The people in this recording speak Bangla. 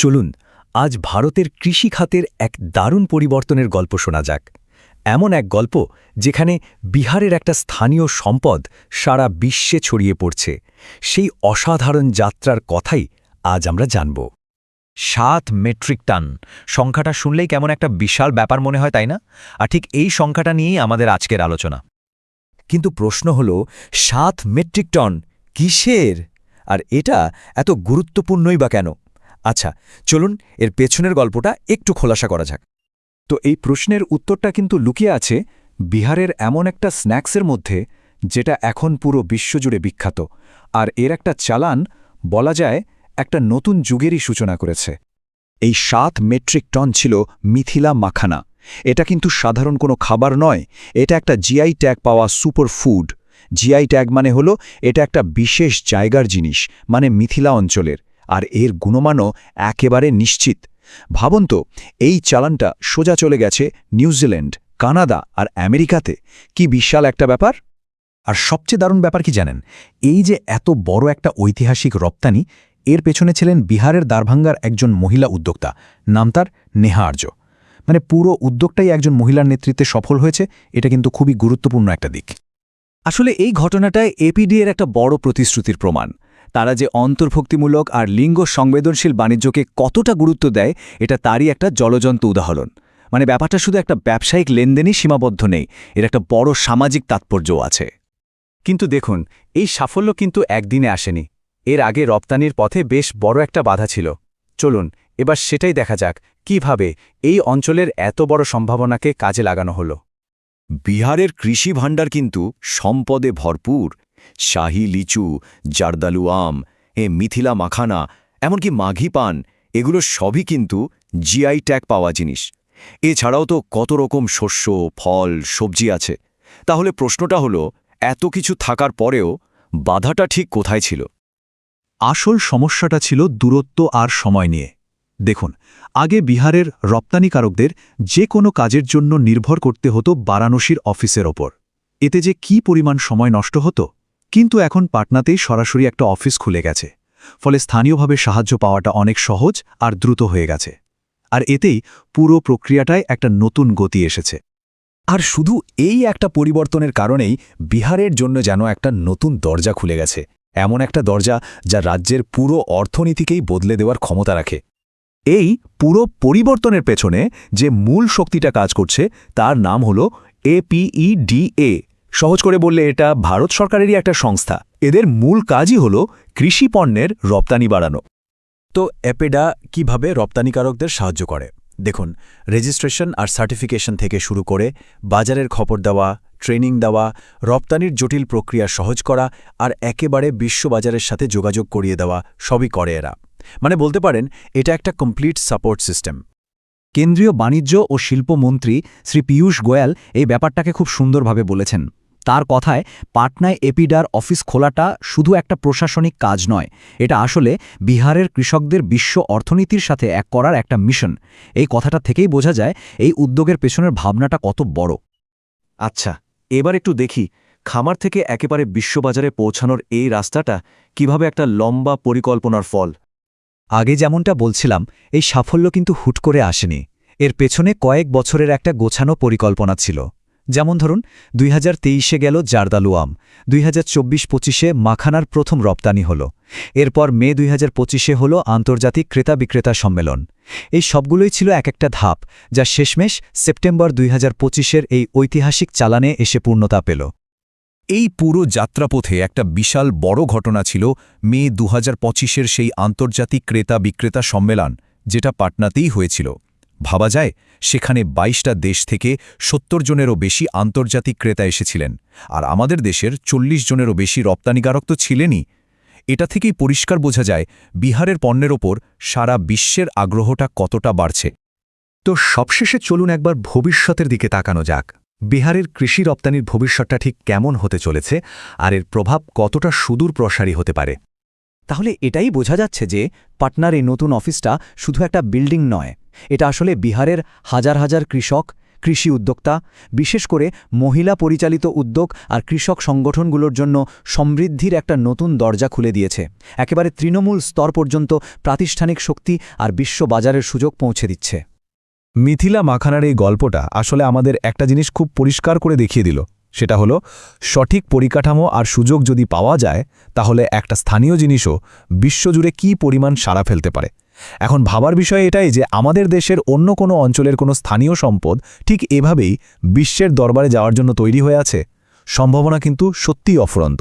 চলুন, আজ ভারতের কৃষি খাতের এক দারুণ পরিবর্তনের গল্প শোনা যাক। এমন এক গল্প যেখানে বিহারের একটা স্থানীয় সম্পদ সারা বিশ্বে ছড়িয়ে পড়ছে। সেই অসাধারণ যাত্রার কথাই আজ আমরা জানব। সাত মেট্রিক টন। সংখ্যাটা শুনলেই কেমন একটা বিশাল ব্যাপার মনে হয়, তাই না? আর ঠিক এই সংখ্যাটা নিয়েই আমাদের আজকের আলোচনা। কিন্তু প্রশ্ন হল, সাত মেট্রিক টন কিসের? আর এটা এত গুরুত্বপূর্ণই বা কেন? আচ্ছা চলুন এর পেছনের গল্পটা একটু খোলাসা করা যাক। তো এই প্রশ্নের উত্তরটা কিন্তু লুকিয়ে আছে বিহারের এমন একটা স্ন্যাক্সের মধ্যে যেটা এখন পুরো বিশ্বজুড়ে বিখ্যাত আর এর একটা চালান বলা যায় একটা নতুন যুগেরই সূচনা করেছে। এই সাত মেট্রিক টন ছিল মিথিলা মাখানা। এটা কিন্তু সাধারণ কোনো খাবার নয়, এটা একটা জিআই ট্যাগ পাওয়া সুপার ফুড। জিআই ট্যাগ মানে হলো এটা একটা বিশেষ জায়গার জিনিস মানে মিথিলা অঞ্চলের। আর এর গুণমানও একেবারে নিশ্চিত। ভাবুন তো, এই চালানটা সোজা চলে গেছে নিউজিল্যান্ড কানাডা আর আমেরিকাতে। কি বিশাল একটা ব্যাপার? আর সবচেয়ে দারুণ ব্যাপার কি জানেন? এই যে এত বড় একটা ঐতিহাসিক রপ্তানি, এর পেছনে ছিলেন বিহারের দারভাঙ্গার একজন মহিলা উদ্যোক্তা। নাম তার নেহা আর্য। মানে পুরো উদ্যোগটাই একজন মহিলার নেতৃত্বে সফল হয়েছে, এটা কিন্তু খুবই গুরুত্বপূর্ণ একটা দিক। আসলে এই ঘটনাটায় এপিডি এর একটা বড় প্রতিশ্রুতির প্রমাণ। তারা যে অন্তর্ভুক্তিমূলক আর লিঙ্গ সংবেদনশীল বাণিজ্যকে কতটা গুরুত্ব দেয়, এটা তারই একটা জলজন্ত উদাহরণ। মানে ব্যাপারটা শুধু একটা ব্যবসায়িক লেনদেনই সীমাবদ্ধ নেই, এর একটা বড় সামাজিক তাৎপর্যও আছে। কিন্তু দেখুন, এই সাফল্য কিন্তু একদিনে আসেনি। এর আগে রপ্তানির পথে বেশ বড় একটা বাধা ছিল। চলুন, এবার সেটাই দেখা যাক কীভাবে এই অঞ্চলের এত বড় সম্ভাবনাকে কাজে লাগানো হলো। বিহারের কৃষি ভাণ্ডার কিন্তু সম্পদে ভরপুর। শাহি লিচু, জারদালু আম, এ মিথিলা মাখানা, এমনকি মাঘি পান, এগুলো সবই কিন্তু জিআই ট্যাগ পাওয়া জিনিস। এছাড়াও তো কত রকম শস্য, ফল, সবজি আছে। তাহলে প্রশ্নটা হলো, এত কিছু থাকার পরেও বাধাটা ঠিক কোথায় ছিল? আসল সমস্যাটা ছিল দূরত্ব আর সময় নিয়ে। দেখুন, আগে বিহারের রপ্তানিকারকদের যে কোনো কাজের জন্য নির্ভর করতে হতো বারাণসীর অফিসের ওপর। এতে যে কি পরিমাণ সময় নষ্ট হতো? কিন্তু এখন পাটনাতেই সরাসরি একটা অফিস খুলে গেছে। ফলে স্থানীয়ভাবে সাহায্য পাওয়াটা অনেক সহজ আর দ্রুত হয়ে গেছে। আর এতেই পুরো প্রক্রিয়াটায় একটা নতুন গতি এসেছে। আর শুধু এই একটা পরিবর্তনের কারণেই বিহারের জন্য যেন একটা নতুন দরজা খুলে গেছে। এমন একটা দরজা যা রাজ্যের পুরো অর্থনীতিকেই বদলে দেওয়ার ক্ষমতা রাখে। এই পুরো পরিবর্তনের পেছনে যে মূল শক্তিটা কাজ করছে, তার নাম হল এপিইডিএ সহজ করে বললে এটা ভারত সরকারেরই একটা সংস্থা। এদের মূল কাজই হল কৃষি পণ্যের রপ্তানি বাড়ানো। তো অ্যাপেডা কীভাবে রপ্তানিকারকদের সাহায্য করে? দেখুন, রেজিস্ট্রেশন আর সার্টিফিকেশন থেকে শুরু করে বাজারের খবর দেওয়া, ট্রেনিং দেওয়া, রপ্তানির জটিল প্রক্রিয়া সহজ করা আর একেবারে বিশ্ববাজারের সাথে যোগাযোগ করিয়ে দেওয়া সবই করে এরা। মানে বলতে পারেন, এটা একটা কমপ্লিট সাপোর্ট সিস্টেম কেন্দ্রীয় বাণিজ্য ও শিল্পমন্ত্রী শ্রী পীয়ূষ গোয়াল এই ব্যাপারটাকে খুব সুন্দরভাবে বলেছেন। তার কথায়, পাটনায় এপিডার অফিস খোলাটা শুধু একটা প্রশাসনিক কাজ নয়, এটা আসলে বিহারের কৃষকদের বিশ্ব অর্থনীতির সাথে এক করার একটা মিশন এই কথাটা থেকেই বোঝা যায়, এই উদ্যোগের পেছনের ভাবনাটা কত বড়। আচ্ছা এবার একটু দেখি, খামার থেকে একেবারে বিশ্ববাজারে পৌঁছানোর এই রাস্তাটা কীভাবে একটা লম্বা পরিকল্পনার ফল। আগে যেমনটা বলছিলাম, এই সাফল্য কিন্তু হুট করে আসেনি। এর পেছনে কয়েক বছরের একটা গোছানো পরিকল্পনা ছিল। যেমন ধরুন, দুই হাজার তেইশে গেল জারদালু আম দুই হাজার চব্বিশ পঁচিশে মাখানার প্রথম রপ্তানি হল। এরপর মে দুই হাজার পঁচিশে হল আন্তর্জাতিক ক্রেতা বিক্রেতা সম্মেলন। এই সবগুলোই ছিল এক একটা ধাপ, যা শেষমেশ সেপ্টেম্বর দুই হাজার পঁচিশের এই ঐতিহাসিক চালানে এসে পূর্ণতা পেল। এই পুরো যাত্রাপথে একটা বিশাল বড় ঘটনা ছিল মে দু হাজার সেই আন্তর্জাতিক ক্রেতা বিক্রেতা সম্মেলন, যেটা পাটনাতেই হয়েছিল। ভাবা যায়, সেখানে ২২টা দেশ থেকে সত্তর জনেরও বেশি আন্তর্জাতিক ক্রেতা এসেছিলেন, আর আমাদের দেশের চল্লিশ জনেরও বেশি রপ্তানিকারক তো ছিলেনই। এটা থেকেই পরিষ্কার বোঝা যায়, বিহারের পণ্যের ওপর সারা বিশ্বের আগ্রহটা কতটা বাড়ছে। তো সবশেষে চলুন একবার ভবিষ্যতের দিকে তাকানো যাক। বিহারের কৃষি রপ্তানির ভবিষ্যৎটা ঠিক কেমন হতে চলেছে আর এর প্রভাব কতটা সুদূর প্রসারী হতে পারে? তাহলে এটাই বোঝা যাচ্ছে যে পাটনার এই নতুন অফিসটা শুধু একটা বিল্ডিং নয়, এটা আসলে বিহারের হাজার হাজার কৃষক, কৃষি উদ্যোক্তা, বিশেষ করে মহিলা পরিচালিত উদ্যোগ আর কৃষক সংগঠনগুলোর জন্য সমৃদ্ধির একটা নতুন দরজা খুলে দিয়েছে। একেবারে তৃণমূল স্তর পর্যন্ত প্রাতিষ্ঠানিক শক্তি আর বিশ্ব বাজারের সুযোগ পৌঁছে দিচ্ছে। মিথিলা মাখানার এই গল্পটা আসলে আমাদের একটা জিনিস খুব পরিষ্কার করে দেখিয়ে দিল। সেটা হলো, সঠিক পরিকাঠামো আর সুযোগ যদি পাওয়া যায়, তাহলে একটা স্থানীয় জিনিসও বিশ্বজুড়ে কী পরিমাণ সাড়া ফেলতে পারে। এখন ভাবার বিষয় এটাই যে, আমাদের দেশের অন্য কোনো অঞ্চলের কোনো স্থানীয় সম্পদ ঠিক এভাবেই বিশ্বের দরবারে যাওয়ার জন্য তৈরি হয়ে আছে। সম্ভাবনা কিন্তু সত্যিই অফুরন্ত।